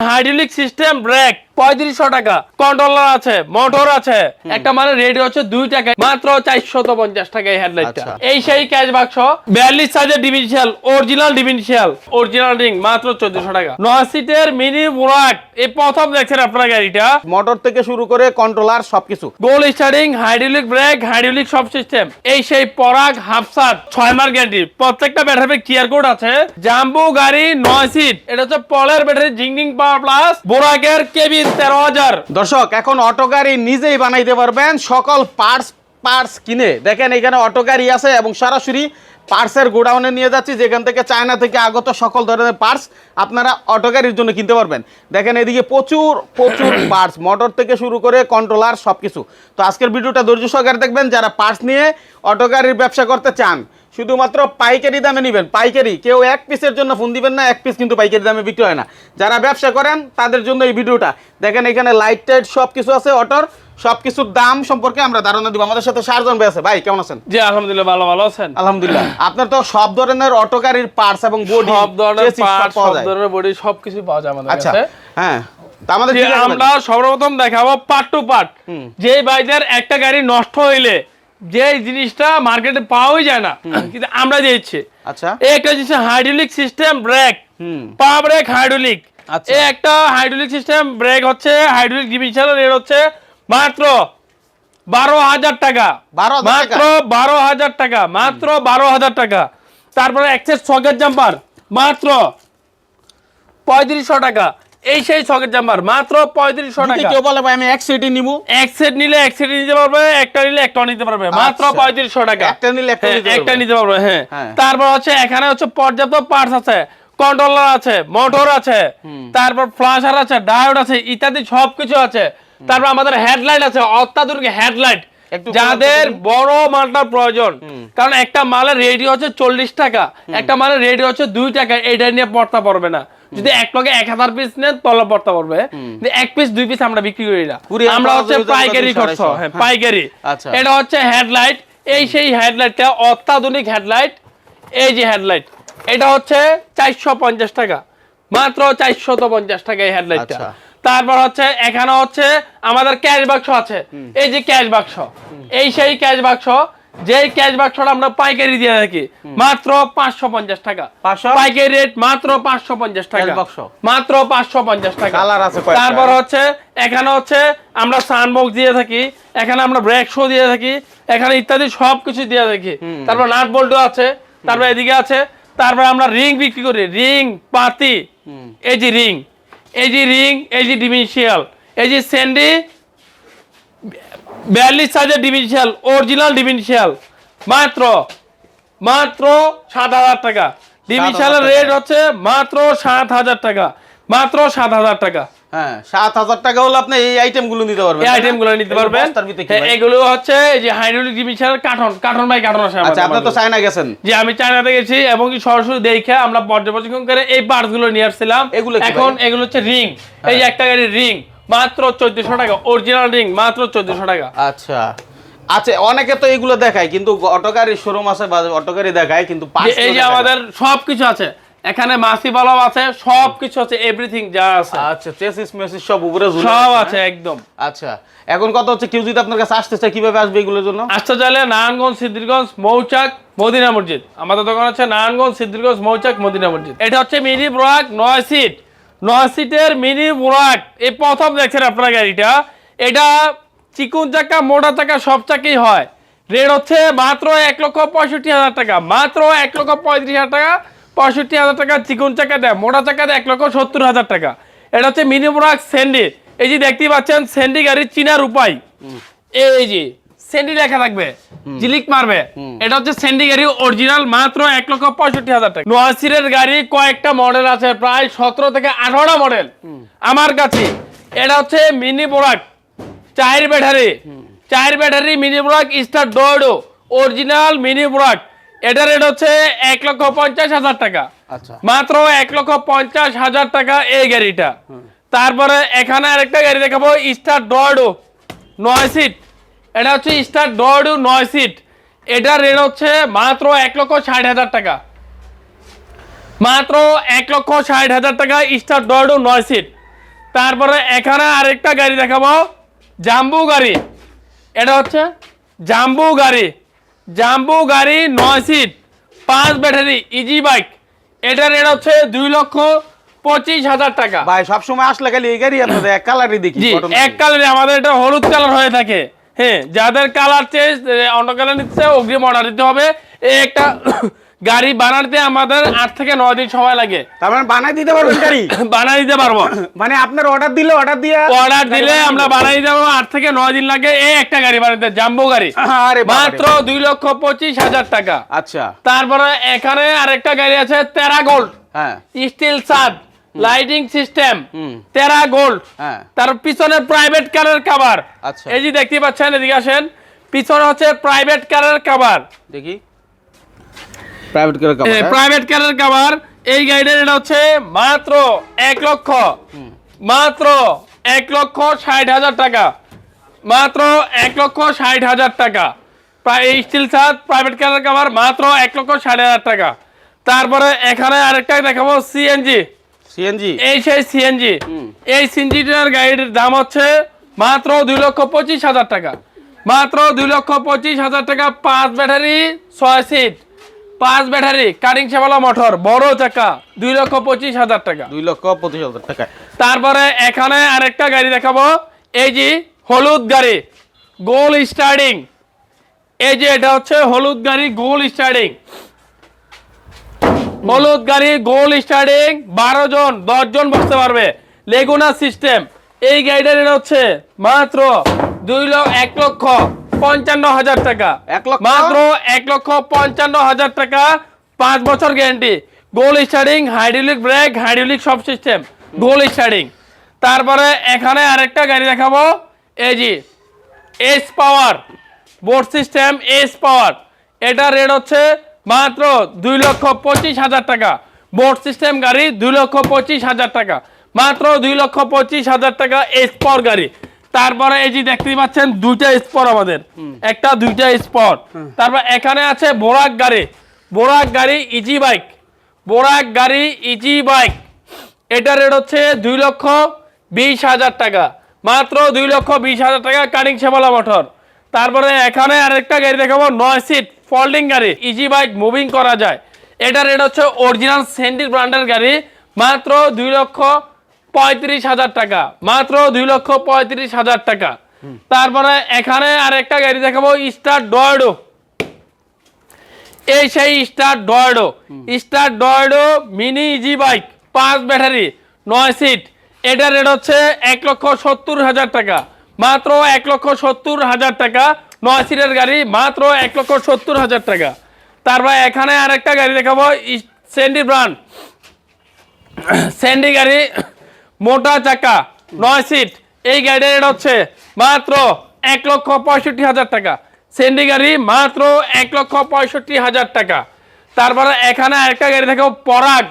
Hydraulic system break পঁয়ত্রিশশো টাকা। Controller আছে মোটর আছে একটা মানে রেডি হচ্ছে দুই টাকা মাত্র চারশত পঞ্চাশ টাকা এই হেডলাইটটা আচ্ছা। এই সেই ক্যাশ বাক্স বিয়াল্লিশ সাইজের divisional original divisional original ring মাত্র চোদ্দশো টাকা। নয় সিটের মিনি বুরাক এই প্রথম দেখছেন আপনার গাড়িটা। মোটর থেকে শুরু করে কন্ট্রোলার সবকিছু। গোল স্টারিং হাইড্রোলিক ব্রেক হাইড্রোলিক সব সিস্টেম এই সেই পরাগ হাফসাত ছয় মার গ্যারান্টি প্রত্যেকটা ব্যাটারি কিয়ার কোড আছে। জাম্বু গাড়ি নয় সিট এটা হচ্ছে পলের ব্যাটারি জিংনিং পাওয়ার প্লাস বোরাকের কেবিন তেরো হাজার। দর্শক, এখন অটো গাড়ি নিজেই বানাইতে পারবেন। সকল পার্টস পার্টস কিনে। দেখেন, এখানে অটো গাড়ি আছে এবং সরাসরি পার্টসের গোডাউনে নিয়ে যাচ্ছি। যেখান থেকে চায়না থেকে আগত সকল ধরনের পার্টস আপনারা অটো গাড়ির জন্য কিনতে পারবেন। দেখেন, এদিকে প্রচুর প্রচুর পার্টস মোটর থেকে শুরু করে কন্ট্রোলার সব কিছু তো আজকের ভিডিওটা ধৈর্য সহকারে দেখবেন। যারা পার্টস নিয়ে অটো গাড়ির ব্যবসা করতে চান শুধুমাত্র পাইকারি দামে নেবেন পাইকারি। কেউ এক পিসের জন্য ফোন দিবেন না এক পিস কিন্তু পাইকারি দামে বিক্রি হয় না। যারা ব্যবসা করেন তাদের জন্য এই ভিডিওটা। দেখেন এখানে লাইট টাইট সব কিছু আছে অটোর সব কিছুর দাম সম্পর্কে আমরা ধারণা দিব। আমাদের সাথে সারজন ভাই আছে। ভাই কেমন আছেন? জি আলহামদুলিল্লাহ ভালো ভালো আছেন। আলহামদুলিল্লাহ। আপনার তো সব ধরনের অটো গাড়ির পার্টস এবং বডি সব ধরনের পার্ট সব ধরনের বডি সবকিছু পাওয়া যায় আমাদের আচ্ছা কাছে। হ্যাঁ। আমাদের? আমরা সর্বপ্রথম দেখাবো পার্ট টু পার্ট যে বাইদের একটা গাড়ি নষ্ট হইলে যে জিনিসটা মার্কেটে পাওয়াই যায় না কিন্তু আমরা দিচ্ছি। আচ্ছা। এই একটা জিনিস হাইড্রোলিক সিস্টেম ব্রেক হুম। পা ব্রেক হাইড্রোলিক আচ্ছা। এই একটা হাইড্রোলিক সিস্টেম ব্রেক হচ্ছে হাইড্রোলিক ডিভিশন রেট হচ্ছে মাত্র বারো হাজার টাকা। 12,000 মাত্র বারো হাজার টাকা মাত্র বারো হাজার টাকা। তারপরে অ্যাক্সেস সকেট জাম্পার মাত্র পঁয়ত্রিশশো টাকা। এই সেই জাম্পার মাত্র পঁয়ত্রিশশো টাকা। কেউ বলে ভাই আমি এক নিবো। এক সেট নিলে এক সেট নিতে পারবে একটা নিলে একটা নিতে পারবে। মাত্র আচ্ছা। পঁয়ত্রিশশো টাকা। একটা নিলে একটা হ্যাঁ, নিতে পারবে। হ্যাঁ। হ্যাঁ। তারপর হচ্ছে এখানে হচ্ছে পর্যাপ্ত পার্টস আছে। কন্ট্রোলার আছে মোটর আছে তারপর ফ্লাশার আছে ডায়োড আছে ইত্যাদি সবকিছু আছে। তারপর আমাদের হেডলাইট আছে অত্যাধুনিক হেডলাইট যাদের বড় মালটার প্রয়োজন। কারণ একটা মালের রেডি হচ্ছে চল্লিশ টাকা। একটা মালের রেডি হচ্ছে দুই টাকা। এটা নিয়ে পড়তে পারবে না। যদি এক লগে এক হাজার পিস নেন তলে পড়তে পারবে এক পিস দুই পিস আমরা বিক্রি করি না। আমরা হচ্ছে পাইকারি করছ হ্যাঁ হ্যাঁ। পাইকারি। আচ্ছা। এটা হচ্ছে হেডলাইট এই সেই হেডলাইটটা অত্যাধুনিক হেডলাইট এই যে হেডলাইট এটা হচ্ছে চারশো পঞ্চাশ টাকা। মাত্র চারশত পঞ্চাশ টাকা এই হেডলাইটটা আচ্ছা। তারপর হচ্ছে এখানে হচ্ছে আমাদের ক্যাশ বাক্স আছে। এই যে ক্যাশ বাক্স এই সেই ক্যাশ বাক্স যেই ক্যাশ বাক্সটা আমরা পাইকারি দিয়ে থাকি মাত্র পাঁচশো পঞ্চাশ টাকা। 500? পাইকারি রেট মাত্র পাঁচশো পঞ্চাশ টাকা। মাত্র পাঁচশো পঞ্চাশ টাকা? তারপর হচ্ছে এখানে হচ্ছে আমরা সানবক্স দিয়ে থাকি এখানে আমরা ব্রেক শো দিয়ে থাকি এখানে ইত্যাদি সব কিছু দিয়ে থাকি। তারপর নাট বল্টু আছে তারপর এদিকে আছে তারপর আমরা রিং বিক্রি করি। রিং পাতি এই যে রিং এই যে রিং এই যে ডিমিশিয়াল এই যে স্যান্ডি বিয়াল্লিশ সাইজের ডিভিশিয়াল অরিজিনাল ডিভিশিয়াল মাত্র মাত্র সাত হাজার টাকা। ডিভিশিয়ালের টাকা। রেট হচ্ছে মাত্র সাত হাজার টাকা। মাত্র সাত হাজার টাকা। হ্যাঁ সাত হাজার টাকা হলে আপনি এই আইটেম নিতে পারবেন। এই আইটেম নিতে পারবেন। বস্তার ভিতরে কি হ্যাঁ? এগুলো হচ্ছে যে হাইড্রোলিক বাই আচ্ছা আপনি তো মাঝে। চায়না গেছেন। যে আমি চায়নাতে গেছি এবং সরাসরি দেখে আমরা পর্যবেক্ষণ করে এই পার্টসগুলো নিয়ে আসছিলাম। এগুলো এখন এগুলো হচ্ছে রিং এই একটা গাড়ির রিং মাত্র চোদ্দশো টাকা অরিজিনাল রিং মাত্র চোদ্দশো টাকা। আচ্ছা। আচ্ছা অনেকে তো এগুলো দেখায় কিন্তু অটো গাড়ির শোরুম আছে বা অটো গাড়ি দেখায় কিন্তু এই যে। আমাদের সবকিছু আছে এখানে মাসি বালাও আছে সবকিছু আছে এভরিথিং যা আছে। আচ্ছা চেসিস মেসিস সব উপরে সব আছে, আছে হ্যাঁ? একদম। আচ্ছা এখন কত হচ্ছে কেউ যদি আপনার কাছে আসতে চায় কীভাবে আসবে এগুলোর জন্য? আসতে চাইলে নারায়ণগঞ্জ সিদ্ধিরগঞ্জ মৌচাক মদিনা মসজিদ। আমাদের দোকান আছে নারায়ণগঞ্জ সিদ্ধিরগঞ্জ মৌচাক মদিনা মসজিদ। এটা হচ্ছে মিনি ব্রাক নয় সিট নয় সিটের মিনি বুরাক এই প্রথম দেখছেন আপনার গাড়িটা। এটা চিকুন চাকা মোটা চাকা সব চাকাই হয়। রেট হচ্ছে মাত্র এক লক্ষ পঁয়ষট্টি হাজার টাকা। মাত্র এক লক্ষ পঁয়ত্রিশ হাজার টাকা পঁয়ষট্টি হাজার টাকা চিকুন চাকা দেয়। মোটা চাকা দেয় এক লক্ষ সত্তর হাজার টাকা। এটা হচ্ছে মিনি বুরাক স্যান্ডি। এই যে দেখতেই পাচ্ছেন স্যান্ডি গাড়ির চিনার উপায় এই যে স্যান্ডি লেখা থাকবে। জিলিক মারবে। এটা হচ্ছে সেন্ডি গাড়ি অরিজিনাল মাত্র এক লক্ষ পঁয়ষট্টি হাজার টাকা। নোয়াসিরের গাড়ি কয়েকটা মডেল আছে প্রায় সতেরো থেকে আঠারোটা মডেল আমার কাছে এটা হচ্ছে মিনি প্রোডাক্ট চার ব্যাটারি। চার ব্যাটারি মিনি প্রোডাক্ট স্টার ডোডো অরিজিনাল মিনি প্রোডাক্ট এটা রেট হচ্ছে এক লক্ষ পঞ্চাশ হাজার টাকা। আচ্ছা। মাত্র এক লক্ষ পঞ্চাশ হাজার টাকা এই গাড়িটা। তারপরে এখানে আরেকটা গাড়ি দেখাবো স্টার ডয়েডো নয় সিট এটা হচ্ছে স্টার ডু নয় সিট। এটার রেট হচ্ছে মাত্র এক লক্ষ ষাট হাজার টাকা। মাত্র এক লক্ষ ষাট হাজার টাকা স্টার ডয়েডো নয় সিট। তারপরে এখানে আরেকটা গাড়ি দেখাবো। জাম্বু গাড়ি। এটা হচ্ছে জাম্বু গাড়ি। জাম্বু গাড়ি নয় সিট। পাঁচ ব্যাটারি ইজি বাইক এটার রেট হচ্ছে দুই লক্ষ পঁচিশ হাজার টাকা। ভাই সবসময় আসলে খালি এই গাড়ি আপনাদের এক কালারই দেখি এক? কালারে আমাদের এটা হলুদ কালার হয়ে থাকে। হ্যাঁ যাদের কালার চেঞ্জ অন্য কালার নিচ্ছে অগ্রিম অর্ডার দিতে হবে। একটা গাড়ি বানাতে আমাদের আট থেকে নয় দিন সময় লাগে। তার মানে বানাই দিতে পারবেন গাড়ি? বানাই দিতে পারব। মানে আপনার অর্ডার দিলে অর্ডার দিয়ে অর্ডার দিলে আমরা বানাই দিতে পারব আট থেকে নয় দিন লাগে এই একটা গাড়ি বানাতে জাম্বো গাড়ি। আরে মাত্র দুই লক্ষ পঁচিশ হাজার টাকা। আচ্ছা। তারপরে এখানে আরেকটা গাড়ি আছে তেরা গোল্ড হ্যাঁ। স্টিল সাদ লাইটিং সিস্টেম। তেরা গোল্ড হ্যাঁ। তার পিছনে প্রাইভেট কারের কাভার আচ্ছা। এই যে দেখতে পাচ্ছেন এদিকে আসেন। পিছনে হচ্ছে প্রাইভেট কারের কাভার দেখি। প্রাইভেট করে প্রাইভেট কারের কাভার এই গাড়িটার এটা হচ্ছে মাত্র এক লক্ষ। মাত্র এক লক্ষ ষাট হাজার টাকা। মাত্র এক লক্ষ ষাট হাজার টাকা। প্রায় এই স্টিল প্রাইভেট কারের কাভার মাত্র এক লক্ষ ষাট হাজার টাকা। তারপরে এখানে আরেকটা দেখাবো সিএনজি সিএনজি এই সেই সিএনজি এই সিএনজিটার গাড়ির দাম হচ্ছে মাত্র দুই লক্ষ পঁচিশ হাজার টাকা। মাত্র দুই লক্ষ পঁচিশ হাজার টাকা পাঁচ ব্যাটারি ছয় সিট। পাঁচ ব্যাটারি কাটিং সেবালা মোটর বড় চাকা দুই লক্ষ পঁচিশ হাজার টাকা। দুই লক্ষ পঁচিশ হাজার টাকা। তারপরে এখানে আরেকটা গাড়ি দেখাবো। এই যে হলুদ গাড়ি গোল স্টার্টিং। এই যে এটা হচ্ছে হলুদ গাড়ি গোল স্টার্টিং। হলুদ গাড়ি গোল স্টার্টিং বারো জন দশ জন বসতে পারবে। লেগুনা সিস্টেম এই গাড়িটার এটা হচ্ছে মাত্র দুই লক্ষ এক লক্ষ পঞ্চান্ন হাজার টাকা। এক লক্ষ? মাত্র এক লক্ষ পঞ্চান্ন হাজার টাকা পাঁচ বছর গ্যারান্টি গোল স্টার্টিং হাইড্রোলিক ব্রেক হাইড্রোলিক সব সিস্টেম গোল স্টার্টিং তারপরে এখানে আরেকটা গাড়ি দেখাবো এই G S power board system S power এটা রেট হচ্ছে মাত্র দুই লক্ষ পঁচিশ হাজার টাকা। বোর্ড সিস্টেম গাড়ি দুই লক্ষ পঁচিশ হাজার টাকা। মাত্র দুই লক্ষ পঁচিশ হাজার টাকা স্পর গাড়ি। তারপরে এই যে দেখতেই পাচ্ছেন দুইটা স্পর আমাদের। একটা দুইটা স্পর। তারপর এখানে আছে বোরাক গাড়ি। বোরাক গাড়ি ইজি বাইক বোরাক গাড়ি ইজি বাইক এটা রেট হচ্ছে দুই লক্ষ বিশ হাজার টাকা। মাত্র দুই লক্ষ বিশ হাজার টাকা কারিং সেবালা মোটর তারপরে এখানে আরেকটা গাড়ি দেখাবো নয় সিট ফোল্ডিং গাড়ি ইজি বাইক মুভিং করা যায়। এটা রেট হচ্ছে অরিজিনাল সেন্ডির ব্র্যান্ডের গাড়ি, মাত্র দুই লক্ষ পঁয়ত্রিশ হাজার টাকা, মাত্র দুই লক্ষ পঁয়ত্রিশ হাজার টাকা। তারপরে এখানে আর একটা গাড়ি দেখাবো স্টার ডয়েডো এই সেই স্টার ডয়েডো স্টার ডয়েডো মিনি ইজি বাইক পাঁচ ব্যাটারি নয় সিট এটা রেট হচ্ছে এক লক্ষ সত্তর হাজার টাকা, মাত্র এক লক্ষ সত্তর হাজার টাকা। নয় সিটের গাড়ি মাত্র এক লক্ষ সত্তর হাজার টাকা। তারপর এখানে আরেকটা গাড়ি দেখাবো। সেন্ডি ব্রান্ড স্যান্ডি গাড়ি মোটা চাকা নয় সিট। এই গাড়ির রেট হচ্ছে মাত্র এক লক্ষ পঁয়ষট্টি হাজার টাকা। স্যান্ডি গাড়ি মাত্র এক লক্ষ পঁয়ষট্টি হাজার টাকা। তারপরে এখানে আরেকটা গাড়ি থাকে পরাগ।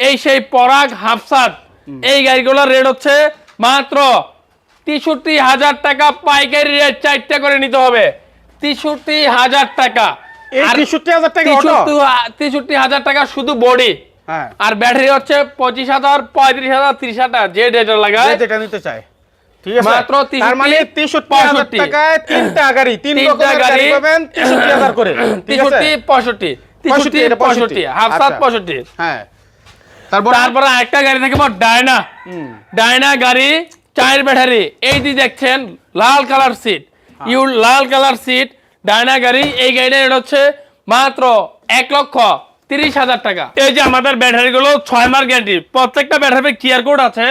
এই সেই পরাগ হাফসাদ। এই গাড়িগুলোর রেট হচ্ছে মাত্র তেষট্টি হাজার টাকা পাইকারি রেট চারটা করে নিতে হবে। তেষট্টি হাজার টাকা। এই আর 63,000 টাকা অটো? 63 তেষট্টি হাজার টাকা শুধু বডি। হ্যাঁ। আর ব্যাটারি হচ্ছে পঁচিশ হাজার পঁয়ত্রিশ হাজার ত্রিশ হাজার যে ডেটা লাগায়। যেটা নিতে চায়। মাত্র মানে তেষট্টি হাজার 65 টাকায় তিনটা গাড়ি তিন গাড়ি। পাবেন করে। পঁয়ষট্টি তেষট্টি পঁয়ষট্টি। হাফ সাত আচ্ছা। পঁয়ষট্টি। হ্যাঁ। তারপর? তারপরে একটা গাড়ি থাকবে ডায়না। ডায়না গাড়ি চার ব্যাটারি এই দেখছেন লাল কালার সিট হ্যাঁ। ইউ লাল কালার সিট ডায়না গাড়ি এই গাড়িটা রেট হচ্ছে মাত্র এক লক্ষ তিরিশ হাজার টাকা। এই যে আমাদের ব্যাটারি গুলো ছয় মাস গ্যারান্টি প্রত্যেকটা ব্যাটারি কিয়ার কোড আছে।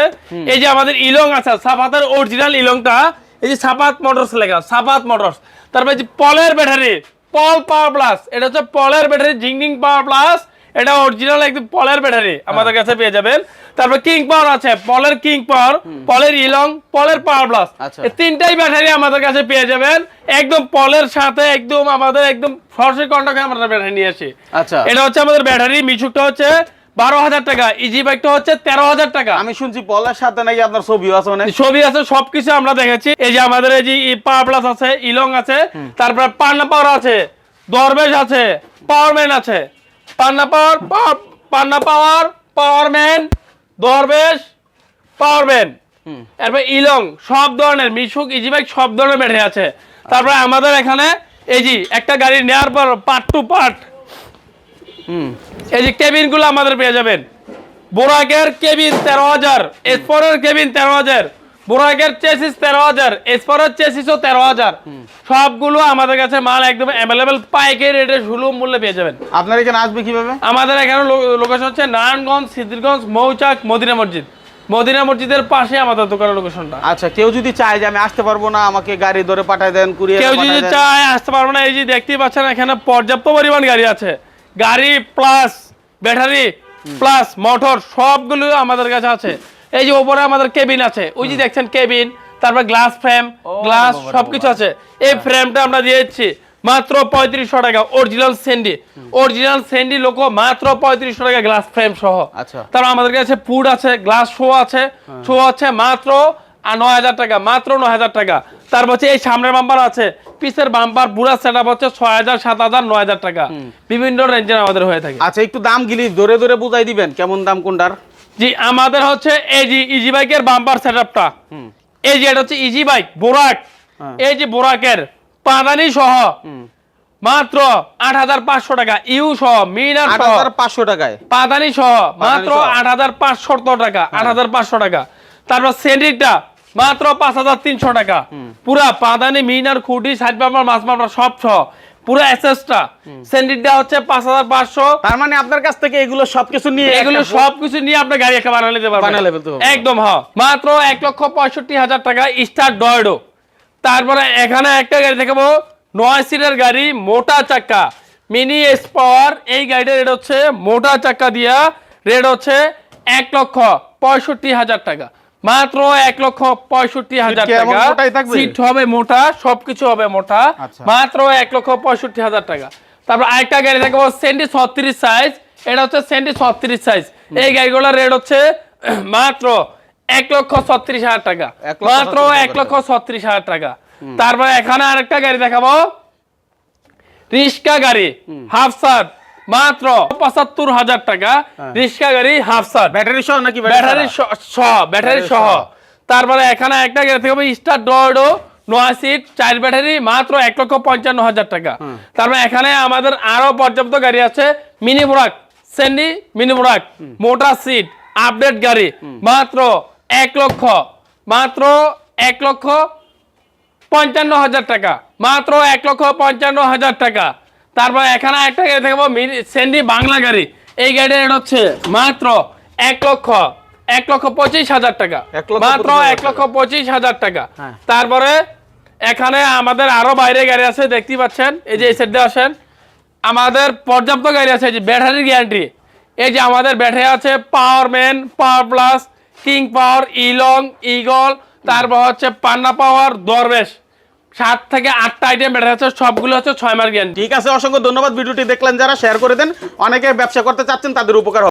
এই যে আমাদের ইলং আছে সাপাতের অরিজিনাল ইলংটা এই যে সাপাত মোটরস লেখা সাপাত মোটরস। তারপরে যে পলের ব্যাটারি পল পাওয়ার প্লাস এটা হচ্ছে পলের ব্যাটারি জিংনিং পাওয়ার প্লাস এটা অরিজিনাল একদম পলের ব্যাটারি আমাদের কাছে পেয়ে যাবেন। তারপর কিং পাওয়ার আছে পলের কিং পাওয়ার পলের ইলং পলের পাওয়ার প্লাস। এই তিনটাই ব্যাটারি আমাদের কাছে পেয়ে যাবেন। একদম পলের সাথে একদম আমাদের একদম সরাসরি কন্টাক্টে আমরা ব্যাটারি নিয়ে আসি। আচ্ছা। এটা হচ্ছে আমাদের ব্যাটারি মিশুকটা হচ্ছে বারো হাজার টাকা ইজি বাইকটা হচ্ছে তেরো হাজার টাকা। আমি শুনছি বলার সাথে নাকি আপনার ছবিও আছে মানে ছবি আছে সবকিছু আমরা দেখেছি। এই যে আমাদের এই যে পাওয়ার প্লাস আছে ইলং আছে তারপরে পান্না পাওয়ার আছে দরবেশ আছে পাওয়ারম্যান আছে। পান্না পাওয়ার পান্না পাওয়ার পাওয়ারম্যান দরবেশ পাওয়ারম্যান এরপর ইলং সব ধরনের মিশুক ইজি বাইক সব ধরনের ব্যাটারি আছে। তারপরে আমাদের এখানে এই যে একটা গাড়ি নেওয়ার পর পার্ট টু পার্ট এই যে কেবিনগুলো আমাদের পেয়ে যাবেন। বোরাকের কেবিন তেরো হাজার এসপরের কেবিন তেরো হাজার। বোরাকের চেসিস তেরো হাজার এসপরের চেসিসও তেরো হাজার। সবগুলো আমাদের কাছে মাল একদম অ্যাভেলেবেল পাইকারি রেটে সুলভ মূল্যে পেয়ে যাবেন। আপনার এখানে আসবে কীভাবে? আমাদের এখানে লোকেশন হচ্ছে নারায়ণগঞ্জ সিদ্ধিরগঞ্জ মৌচাক মদিনা মসজিদ। মদিনা মসজিদের পাশে আমাদের দোকানের লোকেশনটা আচ্ছা কেউ যদি চায় যে আমি আসতে পারব না আমাকে গাড়ি ধরে পাঠায় দেন কুরিয়ার কেউ যদি চায় আসতে পারব না এই যে দেখতেই পাচ্ছেন এখানে পর্যাপ্ত পরিমাণ গাড়ি আছে। গাড়ি প্লাস ব্যাটারি প্লাস মোটর সবগুলো আমাদের কাছে আছে। এই যে উপরে আমাদের কেবিন আছে ওই যে দেখছেন কেবিন তারপর গ্লাস ফ্রেম গ্লাস সবকিছু আছে। এই ফ্রেমটা আমরা দিয়েছি মাত্র পঁয়ত্রিশশো টাকা অরিজিনাল স্যান্ডি অরিজিনাল স্যান্ডি লোক মাত্র পঁয়ত্রিশশো টাকা গ্লাস ফ্রেম সহ। আচ্ছা। তারপর আমাদের কাছে ফুড আছে গ্লাস শো আছে শো আছে মাত্র আর নয় হাজার টাকা মাত্র নয় হাজার টাকা। তারপর হচ্ছে এই সামনের বাম্পার আছে পিসের বাম্পার পুরা সেট আপ হচ্ছে ছয় হাজার সাত হাজার নয় হাজার টাকা। বিভিন্ন রেঞ্জের আমাদের হয়ে থাকে। আচ্ছা একটু দাম গিলি ধরে ধরে বুঝাই দিবেন কেমন দাম কোনটার? জি আমাদের হচ্ছে এই যে ইজি বাইকের বাম্পার সেট আপটা এই যে এটা হচ্ছে ইজি বাইক বোরাক হ্যাঁ। এই যে বোরাকের পাদানি সহ মাত্র আট হাজার পাঁচশো টাকা ইউ সহ মিনার সহ। হাজার পাঁচশো টাকায়। পাদানি সহ মাত্র। আট হাজার পাঁচশো টাকা আট হাজার পাঁচশো টাকা। তারপর সেন্ডিটা মাত্র পাঁচ হাজার তিনশো টাকা। পুরা পাদানি মিনার খুঁটি সাইড পাম্পার মাছ পাম্পার সব সহ। পুরো এসএসটা সেন্ডিটা হচ্ছে পাঁচ হাজার পাঁচশো। তার মানে আপনার কাছ থেকে এগুলো সবকিছু নিয়ে এগুলো সবকিছু নিয়ে আপনি গাড়ি বানিয়ে নিতে পারবেন। বানিয়ে ফেলতে একদম হ্যাঁ। মাত্র এক লক্ষ পঁয়ষট্টি হাজার টাকা স্টার ডয়েডো তারপরে এখানে একটা গাড়ি দেখাবো। নয় সিটের গাড়ি মোটা চাক্কা। মিনি এস পাওয়ার এই গাড়িটার রেট হচ্ছে মোটা চাক্কা দিয়া। রেট হচ্ছে এক লক্ষ পঁয়ষট্টি হাজার টাকা। মাত্র এক লক্ষ পঁয়ষট্টি হাজার টাকা। সিট হবে মোটা সবকিছু হবে মোটা। আচ্ছা। মাত্র এক লক্ষ পঁয়ষট্টি হাজার টাকা। তারপর আরেকটা গাড়ি দেখব সেন্টি ছত্রিশ সাইজ এটা হচ্ছে সেন্টি ছত্রিশ সাইজ এই গাড়িগুলোর রেট হচ্ছে মাত্র এক লক্ষ ছত্রিশ হাজার টাকা। মাত্র এক লক্ষ ছত্রিশ হাজার টাকা। তারপর এখানে আরেকটা গাড়ি দেখাবো। রিস্কা গাড়ি। হাফ সার মাত্র পঁচাত্তর হাজার টাকা রিক্সা গাড়ি হাফ সার। ব্যাটারি সহ নাকি ব্যাটারি সহ? ব্যাটারি সহ। তারপরে এখানে একটা গাড়ি থেকে স্টার ডোডো নয় সিট চার ব্যাটারি মাত্র এক লক্ষ পঞ্চান্ন হাজার টাকা। তারপরে এখানে আমাদের আরও পর্যাপ্ত গাড়ি আছে মিনি বোরাক সেন্ডি মিনি বোরাক মোটা সিট আপডেট গাড়ি মাত্র এক লক্ষ মাত্র এক লক্ষ পঞ্চান্ন হাজার টাকা মাত্র এক লক্ষ পঞ্চান্ন হাজার টাকা। তারপর এখানে একটা গাড়ি দেখব সেন্ডি বাংলা গাড়ি। এই গাড়ির রেট হচ্ছে মাত্র এক লক্ষ এক লক্ষ পঁচিশ হাজার টাকা। এক লক্ষ মাত্র এক লক্ষ পঁচিশ হাজার টাকা। হ্যাঁ। তারপরে এখানে আমাদের আরও বাইরে গাড়ি আছে দেখতে পাচ্ছেন। এই যে এই সাইডে আসেন। আমাদের পর্যাপ্ত গাড়ি আছে এই যে ব্যাটারির গ্যারান্টি এই যে আমাদের ব্যাটারি আছে power man power plus king power ইলং eagle তারপর হচ্ছে পান্না পাওয়ার দরবেশ সাত থেকে আটটা আইটেম বেটার আছে, সবগুলো হচ্ছে ছয় গ্যারান্টি ঠিক আছে, অসংখ্য ধন্যবাদ। ভিডিওটি দেখলেন যারা শেয়ার করে দেন। অনেকে ব্যবসা করতে চাচ্ছেন, তাদের উপকার